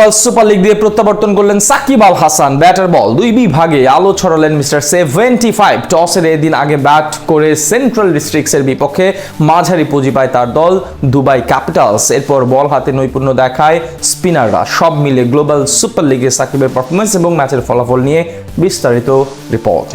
বল super league দিয়ে প্রত্যাবর্তন করলেন সাকিব আল হাসান। ব্যাটার বল দুই বিভাগে আলো ছড়ালেন মিস্টার সেভেন্টি ফাইভ। টসের এদিন আগে ব্যাট করে সেন্ট্রাল ডিস্ট্রিক্টসের বিপক্ষে মাঝারি পুঁজি পায় তার দল দুবাই ক্যাপিটালস। এরপর বল হাতে নৈপুণ্য দেখায় স্পিনাররা। সব মিলে গ্লোবাল সুপার লিগে সাকিবের পারফরমেন্স এবং ম্যাচের ফলাফল নিয়ে বিস্তারিত রিপোর্ট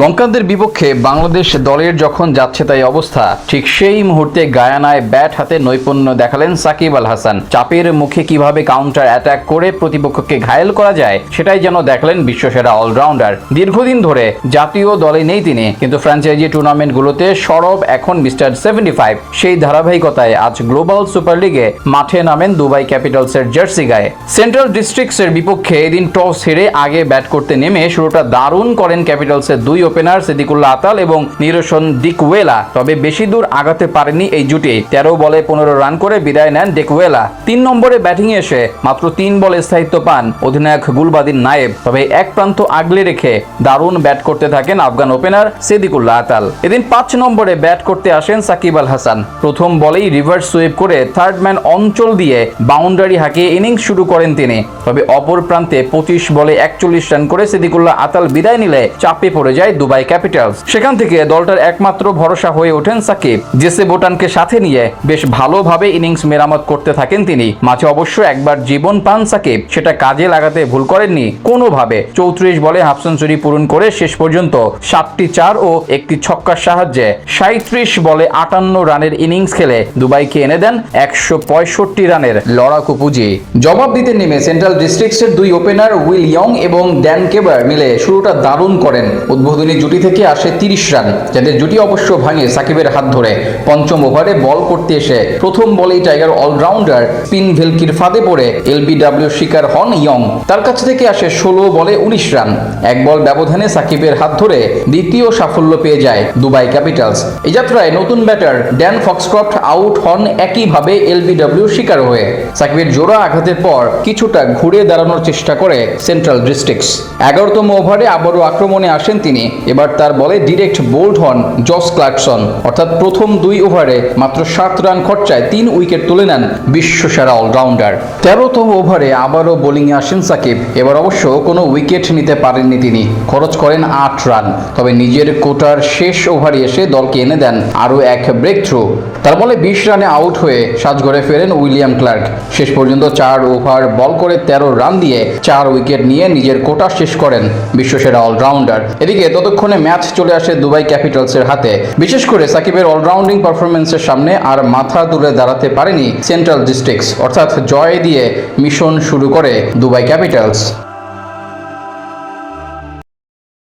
লঙ্কানদের বিপক্ষে বাংলাদেশ দলের যখন যাচ্ছে তাই অবস্থা, ঠিক সেই মুহূর্তে গায়ানায় ব্যাট হাতে নৈপুণ্য দেখালেন সাকিব আল হাসান। চাপের মুখে কীভাবে কাউন্টার অ্যাটাক করে প্রতিপক্ষকে ঘায়েল করা যায়, সেটাই যেন দেখলেন বিশ্বসেরা অলরাউন্ডার দীর্ঘদিন ধরে জাতীয় দলে নেই তিনি, কিন্তু ফ্র্যাঞ্চাইজি টুর্নামেন্টগুলোতে সরব এখন মিস্টার সেভেন্টি ফাইভ সেই ধারাবাহিকতায় আজ গ্লোবাল সুপার লিগে মাঠে নামেন দুবাই ক্যাপিটালসের জার্সি গায়ে। সেন্ট্রাল ডিস্ট্রিক্টসের বিপক্ষে এদিন টস হেরে আগে ব্যাট করতে নেমে শুরুটা দারুণ করেন ক্যাপিটালসের দুই ওপেনার সিদ্দিকুল্লাহ আতাল এবং নিরসন ডিকওয়েলা তবে বেশি দূর আগাতে পারেনি এই জুটি। তেরো বলে পনেরো রান করে বিদায় নেন ডেকওয়েলা তিন নম্বরে ব্যাটিং এসে মাত্র তিন বলে স্থায়িত্ব পান অধিনায়ক গুলবাদিন নায়েব। তবে এক প্রান্ত আগলে রেখে দারুণ ব্যাট করতে থাকেন আফগান ওপেনার সিদ্দিকুল্লাহ আতাল। এদিন পাঁচ নম্বরে ব্যাট করতে আসেন সাকিব আল হাসান। প্রথম বলেই রিভার্স সুইপ করে থার্ড ম্যান অঞ্চল দিয়ে বাউন্ডারি হাঁকিয়ে ইনিংস শুরু করেন তিনি। তবে অপর প্রান্তে পঁচিশ বলে একচল্লিশ রান করে সিদ্দিকুল্লাহ আতাল বিদায় নিলে চাপে পড়ে যায় দুবাই ক্যাপিটালস। সেখান থেকে দলটার একমাত্র ভরসা হয়ে ওঠেন সাকিব। জেসে বোটানকে সাথে নিয়ে বেশ ভালোভাবে ইনিংস মেরামত করতে থাকেন তিনি। মাঝে অবশ্য একবার জীবন পান সাকিব। সেটা কাজে লাগাতে ভুল করেননি। কোনোভাবে চৌত্রিশ বলে হাফ সেঞ্চুরি পূরণ করে শেষ পর্যন্ত সাতটি চার ও একটি ছক্কার সাহায্যে সাঁত্রিশ বলে আটান্ন রানের ইনিংস খেলে দুবাইকে এনে দেন একশো পঁয়ষট্টি রানের লড়াকু পুঁজি। জবাব দিতে নেমে সেন্ট্রাল ডিস্ট্রিক্টসের দুই ওপেনার উইল ইয়ং এবং ড্যান কেবার মিলে শুরুটা দারুণ করেন। উদ্বোধনী জুটি থেকে আসে তিরিশ রান। যাদের জুটি অবশ্য ভাঙে সাকিবের হাত ধরে। পঞ্চম ওভারে বল করতে এসে প্রথম বলেই টাইগার অলরাউন্ডার স্পিন ভেলকির ফাঁদে পড়ে এলবিডব্লিউ শিকার হন ইয়ং। তার কাছ থেকে আসে ষোলো বলে উনিশ রান। এক বল ব্যবধানে সাকিবের হাত ধরে দ্বিতীয় সাফল্য পেয়ে যায় দুবাই ক্যাপিটালস। এই যাত্রায় নতুন ব্যাটার ড্যান ফক্সক্রফট আউট হন একইভাবে এলবিডব্লিউ শিকার হয়ে। সাকিবের জোড়া আঘাতের পর কিছুটা ঘুরে দাঁড়ানোর চেষ্টা করে সেন্ট্রাল ডিস্ট্রিক্টস। এগারোতম ওভারে আবারও আক্রমণে আসেন তিনি। এবার তার বলে ডিরেক্ট বোল্ড হন জস ক্লার্কসন। অর্থাৎ প্রথম দুই ওভারে মাত্র সাত রান খরচায় তিন উইকেট তুলে নেন বিশ্বসেরা অলরাউন্ডার তেরোতম ওভারে আবারও বোলিংয়ে আসেন সাকিব। এবার অবশ্য কোনো উইকেট নিতে পারেননি তিনি। খরচ করেন আট রান। তবে নিজের কোটার শেষ ওভারে এসে দলকে এনে দেন আরও এক ব্রেক থ্রু তার বলে বিশ রানে আউট হয়ে সাজঘরে ফেরেন উইলিয়াম ক্লার্ক। শেষ পর্যন্ত চার ওভার বল করে তেরো রান দিয়ে চার উইকেট নিয়ে নিজের কোটা শেষ করেন বিশ্বসেরা অলরাউন্ডার এদিকে ততক্ষণে ম্যাচ চলে আসে দুবাই ক্যাপিটালসের হাতে। বিশেষ করে সাকিবের অলরাউন্ডিং পারফরমেন্সের সামনে আর মাথা তুলে দাঁড়াতে পারেনি সেন্ট্রাল ডিস্ট্রিক্টস, অর্থাৎ জয় দিয়ে মিশন শুরু করে দুবাই ক্যাপিটালস।